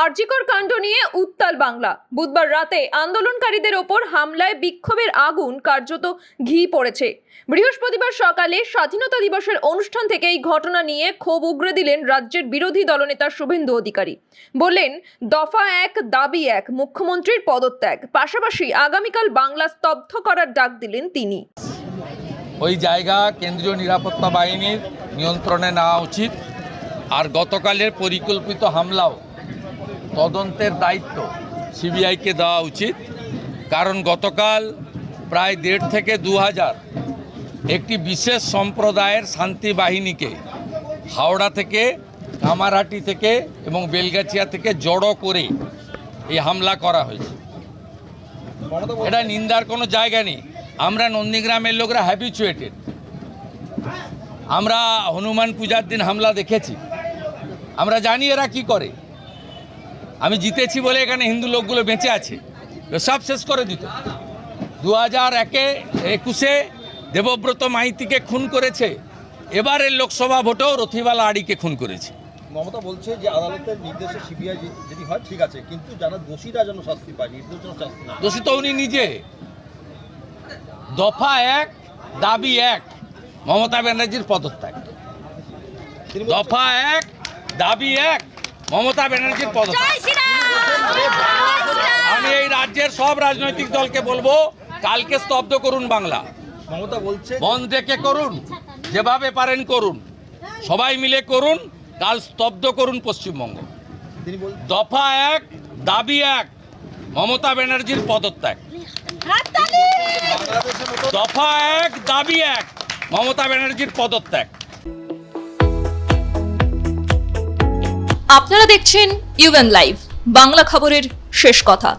আরজিকর কাণ্ড নিয়ে উত্তাল বাংলা। বুধবার রাতে আন্দোলনকারীদের ওপর হামলায় বিক্ষোভের আগুন কার্যত ঘি পড়েছে। বৃহস্পতিবার সকালে স্বাধীনতা দিবসের অনুষ্ঠান থেকে এই ঘটনা নিয়ে ক্ষোভ উগরে দিলেন রাজ্যের বিরোধী দলনেতা শুভেন্দু অধিকারী। বললেন, দফা এক, দাবি এক, মুখ্যমন্ত্রীর পদত্যাগ। পাশাপাশি আগামীকাল বাংলা স্তব্ধ করার ডাক দিলেন তিনি। ওই জায়গা কেন্দ্রীয় নিরাপত্তা বাহিনীর নিয়ন্ত্রণে নেওয়া উচিত। আর গতকালের পরিকল্পিত হামলাও তদন্তের দায়িত্ব সিবিআইকে দেওয়া উচিত। কারণ গতকাল প্রায় দেড় থেকে দু হাজার একটি বিশেষ সম্প্রদায়ের শান্তি বাহিনীকে হাওড়া থেকে, কামারহাটি থেকে এবং বেলগাছিয়া থেকে জড়ো করে এই হামলা করা হয়েছে। এটা নিন্দার কোনো জায়গা নেই। আমরা নন্দীগ্রামের লোকরা হ্যাবিচুয়েটেড আমরা হনুমান পূজার দিন হামলা দেখেছি। আমরা জানি এরা কি করে। আমি জিতেছি বলে এখানে হিন্দু লোকগুলো বেঁচে আছে। সব শেষ করে দিত। দু হাজার একে একুশে দেবব্রত মাইতিকে খুন করেছে। এবারের লোকসভা ভোটেও রথিবালা আড়িকে খুন করেছে। মমতা বলছে যে আদালতের নির্দেশে সিবিআই যদি হয় ঠিক আছে কিন্তু যারা দোষীরা যেন শাস্তি পায় নির্দোষ শাস্তি দোষী তো উনি নিজে। দফা এক দাবি এক। মমতা ব্যানার্জির পদত্যাগ। দফা এক দাবি এক। মমতা ব্যানার্জির পদত্যাগ। আমি এই রাজ্যের সব রাজনৈতিক দলকে বলব কালকে স্তব্ধ করুন বাংলা। মমতা বলছে বন্ধ রেখে করুন যেভাবে পারেন করুন। সবাই মিলে করুন কাল স্তব্ধ করুন পশ্চিমবঙ্গ। দফা এক দাবি এক মমতা ব্যানার্জির পদত্যাগ। দফা এক দাবি এক মমতা ব্যানার্জির পদত্যাগ। আপনারা দেখছেন ইউএন লাইভ বাংলা খবরের শেষ কথা।